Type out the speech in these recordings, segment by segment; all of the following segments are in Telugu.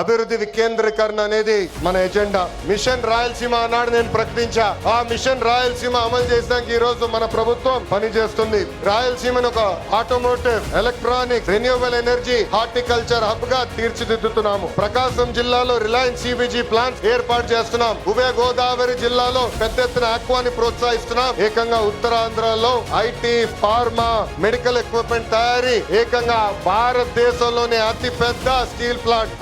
అభివృద్ధి వికేంద్రీకరణ అనేది మన ఎజెండా. మిషన్ రాయలసీమ అన్నాడు నేను ప్రకటించా. ఆ మిషన్ రాయలసీమ అమలు చేసడానికి ఈ రోజు మన ప్రభుత్వం పనిచేస్తుంది. రాయలసీమను ఒక automotive electronic renewable energy horticulture హబ్గా తీర్చిదిద్దుతున్నాము. ప్రకాశం జిల్లాలో రిలయన్స్ సిబిజీ ప్లాంట్స్ ఏర్పాటు చేస్తున్నాం. ఉభయ గోదావరి జిల్లాలో పెద్ద ఎత్తున ఆక్వాని ప్రోత్సహిస్తున్నాం. ఏకంగా ఉత్తరాంధ్రలో ఐటీ ఫార్మా మెడికల్ ఎక్విప్మెంట్ తయారీ ఏకంగా భారతదేశంలోనే అతి పెద్ద steel plant.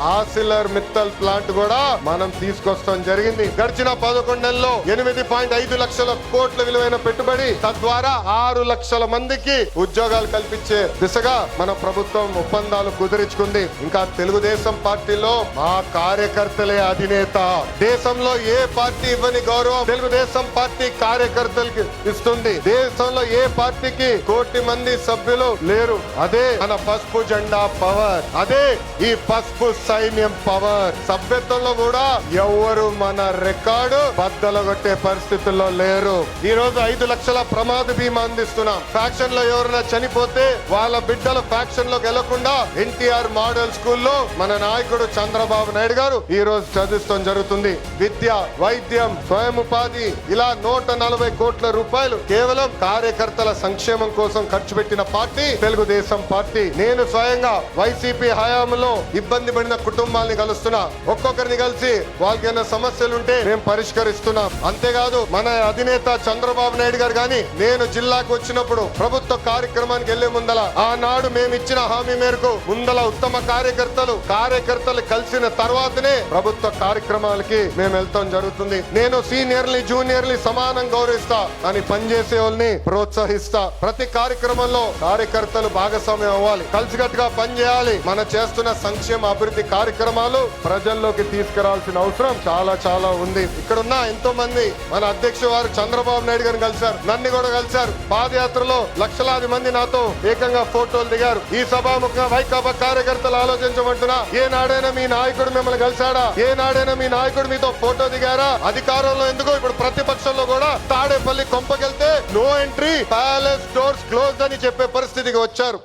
Arcelor Mittal plant కూడా మనం తీసుకొస్తాం జరిగింది. గడిచిన పదకొండు నెలల్లో ఎనిమిది పాయింట్ ఐదు లక్షల కోట్ల విలువైన పెట్టుబడి తద్వారా ఆరు లక్షల మందికి ఉద్యోగాలు కల్పించే దిశగా మన ప్రభుత్వం ఒప్పందాలు కుదిరించుకుంది. ఇంకా తెలుగుదేశం పార్టీలో మా కార్యకర్తలే అధినేత. దేశంలో ఏ పార్టీ ఇవ్వని గౌరవం తెలుగుదేశం పార్టీ కార్యకర్తలకి ఇస్తుంది. దేశంలో ఏ పార్టీకి కోటి మంది సభ్యులు లేరు. అదే మన పసుపు జెండా పవర్. అదే ఈ పసుపు సైన్యం పవర్. సభ్యత్వంలో కూడా ఎవరు మన రికార్డు బద్దలగొట్టే పరిస్థితుల్లో లేరు. ఈ రోజు ఐదు లక్షల ప్రమాద బీమా అందిస్తున్నాం. ఫ్యాక్షన్లో ఎవరైనా చనిపోతే వాళ్ళ బిడ్డలు ఫ్యాక్షన్లోకి వెళ్ళకుండా ఎన్టీఆర్ మోడల్ స్కూల్లో మన నాయకుడు చంద్రబాబు నాయుడు గారు ఈ రోజు చదివిస్తాం జరుగుతుంది. విద్య వైద్యం స్వయం ఉపాధి ఇలా నూట నలభై కోట్ల రూపాయలు కేవలం కార్యకర్తల సంక్షేమం కోసం ఖర్చు పెట్టిన పార్టీ తెలుగుదేశం పార్టీ. నేను స్వయంగా వైసీపీ హయాంలో ఇబ్బంది పడిన కుటుంబాలని కలుస్తున్నా. ఒక్కొక్కరిని కలిసి వాళ్ళకి ఏమైనా సమస్యలు ఉంటే మేము పరిష్కరిస్తున్నాం. అంతేకాదు మన అధినేత చంద్రబాబు నాయుడు గారు గాని నేను జిల్లాకు వచ్చినప్పుడు ప్రభుత్వ కార్యక్రమానికి వెళ్ళే ముందల ఆనాడు మేము ఇచ్చిన హామీ మేరకు ముందల ఉత్తమ కార్యకర్తలు కార్యకర్తలు కలిసిన తర్వాతనే ప్రభుత్వ కార్యక్రమాలకి మేము వెళ్తాం జరుగుతుంది. నేను సీనియర్లు జూనియర్లు సమానం గౌరవిస్తా. అని పనిచేసే వాళ్ళని ప్రోత్సహిస్తా. ప్రతి కార్యక్రమంలో కార్యకర్తలు భాగస్వామ్యం అవ్వాలి. కలిసికట్టుగా పనిచేయాలి. మన చేస్తున్న సంక్షేమ అభివృద్ధి కార్యక్రమం కార్యక్రమాలు ప్రజల్లోకి తీసుకురావాల్సిన అవసరం చాలా చాలా ఉంది. ఇక్కడ ఉన్న ఎంతో మంది మన అధ్యక్ష వారు చంద్రబాబు నాయుడు గారిని కలిశారు. నన్ను కూడా కలిశారు. పాదయాత్రలో లక్షలాది మంది నాతో ఏకంగా ఫోటోలు దిగారు. ఈ సభాముఖంగా వైకాపా కార్యకర్తలు ఆలోచించమంటున్నా ఏ నాడైనా మీ నాయకుడు మిమ్మల్ని కలిశాడా? ఏ నాడైనా మీ నాయకుడు మీతో ఫోటో దిగారా? అధికారంలో ఎందుకు ఇప్పుడు ప్రతిపక్షంలో కూడా Tadepalli కొంపకెళ్తే no entry palace doors close అని చెప్పే పరిస్థితికి వచ్చారు.